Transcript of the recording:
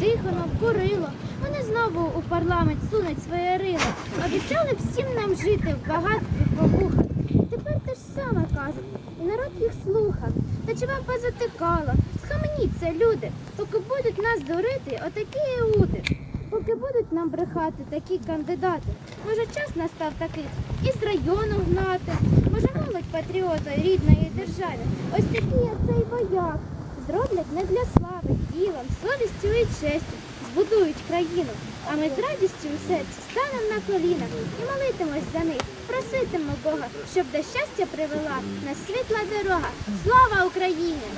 Тихонов, Курило. Вони знову у парламент сунуть своє рило. Обіцяли всім нам жити в багатстві побухах. Тепер те ж саме кажуть, і народ їх слухав. Та чи вам позатикало? Схаменіться, люди, поки будуть нас дурити, отакі іуди. Поки будуть нам брехати такі кандидати. Може, час настав таких із району гнати. Може, молодь патріота рідної держави. Ось такі, як цей. Зроблять не для слави, ділом, совістю і честю. Збудують країну. А ми з радістю у серці станемо на коліна і молитимось за них, проситимо Бога, щоб до щастя привела нас світла дорога. Слава Україні!